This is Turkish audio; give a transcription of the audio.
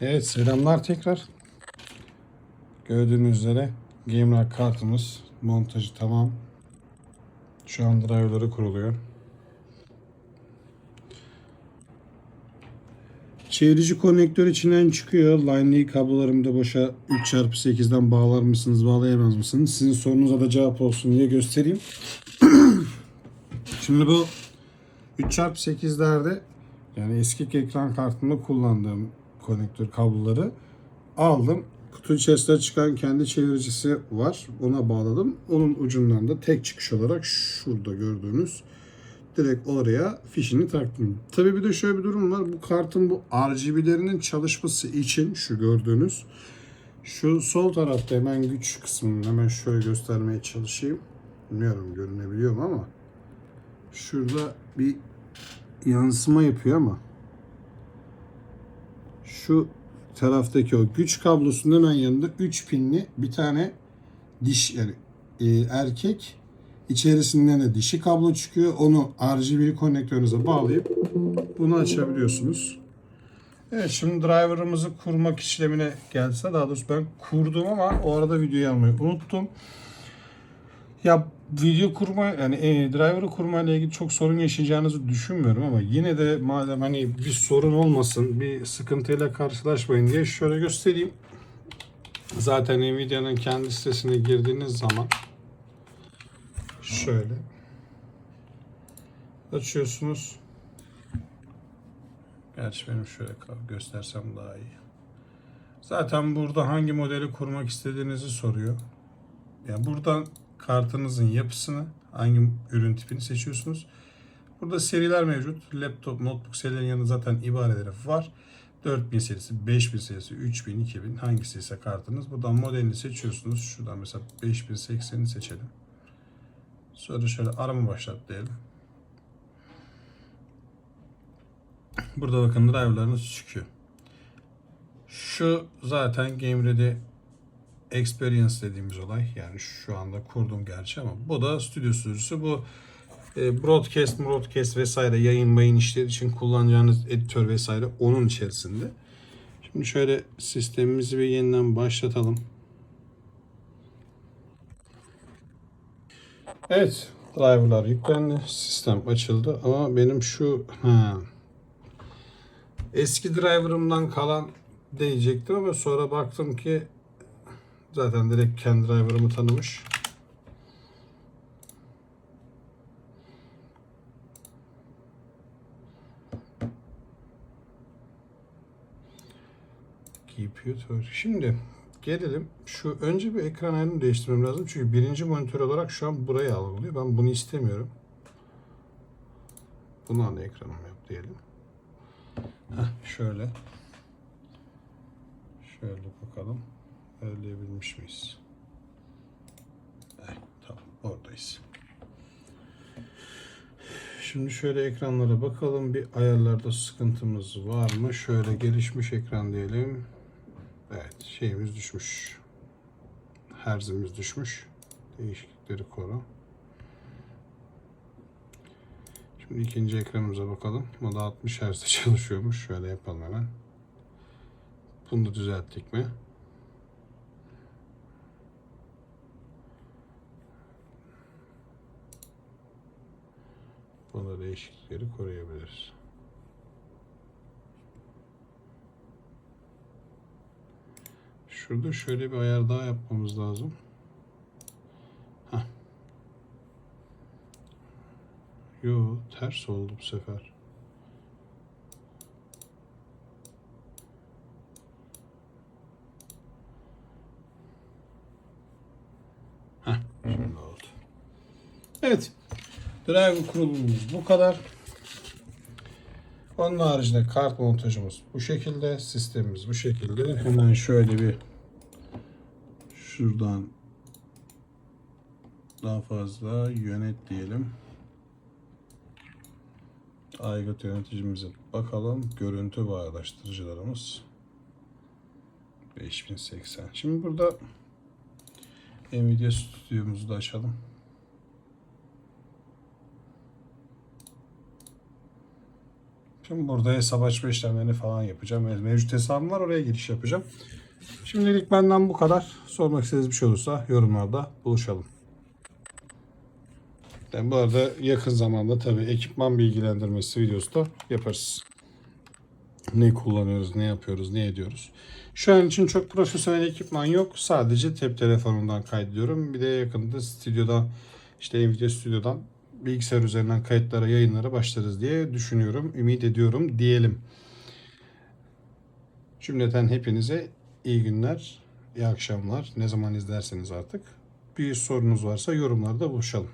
Evet selamlar tekrar. Gördüğünüz üzere GameRack kartımız montajı tamam. Şu an driver'ları kuruluyor. Çevirici konnektör içinden çıkıyor. Line kablolarımı da boşa 3x8'den bağlar mısınız, bağlayamaz mısınız? Sizin sorunuza da cevap olsun diye göstereyim. Şimdi bu 3x8'lerde yani eski ekran kartında kullandığım konnektör kabloları aldım. Kutu içerisinde çıkan kendi çeviricisi var. Ona bağladım. Onun ucundan da tek çıkış olarak şurada gördüğünüz direkt oraya fişini taktım. Tabii bir de şöyle bir durum var. Bu kartın bu RGB'lerinin çalışması için şu gördüğünüz şu sol tarafta hemen güç kısmını hemen şöyle göstermeye çalışayım. Bilmiyorum görünebiliyor mu ama şurada bir yansıma yapıyor ama şu taraftaki o güç kablosunun hemen yanında 3 pinli bir tane diş yani e, erkek içerisinden de dişi kablo çıkıyor. Onu RGB konnektörünüze bağlayıp bunu açabiliyorsunuz. Evet şimdi driver'ımızı kurmak işlemine gelse daha doğrusu ben kurdum ama o arada videoyu almayı unuttum. Ya video kurma yani e, driver'ı kurma ile ilgili çok sorun yaşayacağınızı düşünmüyorum ama yine de madem hani bir sorun olmasın, bir sıkıntıyla karşılaşmayın diye şöyle göstereyim. Zaten Nvidia'nın kendi sitesine girdiğiniz zaman şöyle açıyorsunuz. Gerçi benim şöyle göstersem daha iyi. Zaten burada hangi modeli kurmak istediğinizi soruyor. Yani buradan kartınızın yapısını, hangi ürün tipini seçiyorsunuz. Burada seriler mevcut. Laptop, notebook serilerin yanında zaten ibareleri var. 4000 serisi, 5000 serisi, 3000, 2000 hangisi ise kartınız. Buradan modelini seçiyorsunuz. Şuradan mesela 5080'i seçelim. Sonra şöyle arama başlat diyelim. Burada bakın driverlarınız çıkıyor. Şu zaten GameReady Experience dediğimiz olay. Yani şu anda kurdum gerçi ama bu da stüdyo sürücüsü. Bu e, broadcast, broadcast vesaire yayın mayın işleri için kullanacağınız editör vesaire onun içerisinde. Şimdi şöyle sistemimizi bir yeniden başlatalım. Evet, driverlar yüklendi, sistem açıldı ama benim şu ha, eski driver'ımdan kalan diyecektim ama sonra baktım ki zaten direkt kendi driver'ımı tanımış. GPU Şimdi gelelim. Şu önce bir ekran ayarını değiştirmem lazım. Çünkü birinci monitör olarak şu an burayı algılıyor. Ben bunu istemiyorum. Bunu ana ekranım yap diyelim. Heh, şöyle. Şöyle bakalım. Ayarlayabilmiş miyiz? Eh, tamam oradayız. Şimdi şöyle ekranlara bakalım. Bir ayarlarda sıkıntımız var mı? Şöyle gelişmiş ekran diyelim. Evet şeyimiz düşmüş. Herzimiz düşmüş. Değişiklikleri koru. Şimdi ikinci ekranımıza bakalım. O da 60 Hz'de çalışıyormuş. Şöyle yapalım hemen. Bunu düzelttik mi? Bunda değişiklikleri koruyabiliriz. Şurada şöyle bir ayar daha yapmamız lazım. Heh. Yo ters oldu bu sefer. Heh, şimdi oldu. Evet. Driver kurulumumuz bu kadar. Onun haricinde kart montajımız bu şekilde. Sistemimiz bu şekilde. Hemen şöyle bir şuradan daha fazla yönet diyelim. Aygıt yöneticimize bakalım. Görüntü bağdaştırıcılarımız 5080. Şimdi burada Nvidia stüdyomuzu da açalım. Şimdi burada hesap açma işlemlerini falan yapacağım. Mevcut hesabım var oraya giriş yapacağım. Şimdilik benden bu kadar. Sormak istediğiniz bir şey olursa yorumlarda buluşalım. Yani bu arada yakın zamanda tabii ekipman bilgilendirmesi videosu da yaparız. Ne kullanıyoruz, ne yapıyoruz, ne ediyoruz. Şu an için çok profesyonel ekipman yok. Sadece tep telefonundan kaydediyorum. Bir de yakında stüdyoda işte Nvidia stüdyodan bilgisayar üzerinden kayıtlara, yayınlara başlarız diye düşünüyorum. Ümit ediyorum diyelim. Cümleten hepinize iyi günler, iyi akşamlar. Ne zaman izlerseniz artık. Bir sorunuz varsa yorumlarda buluşalım.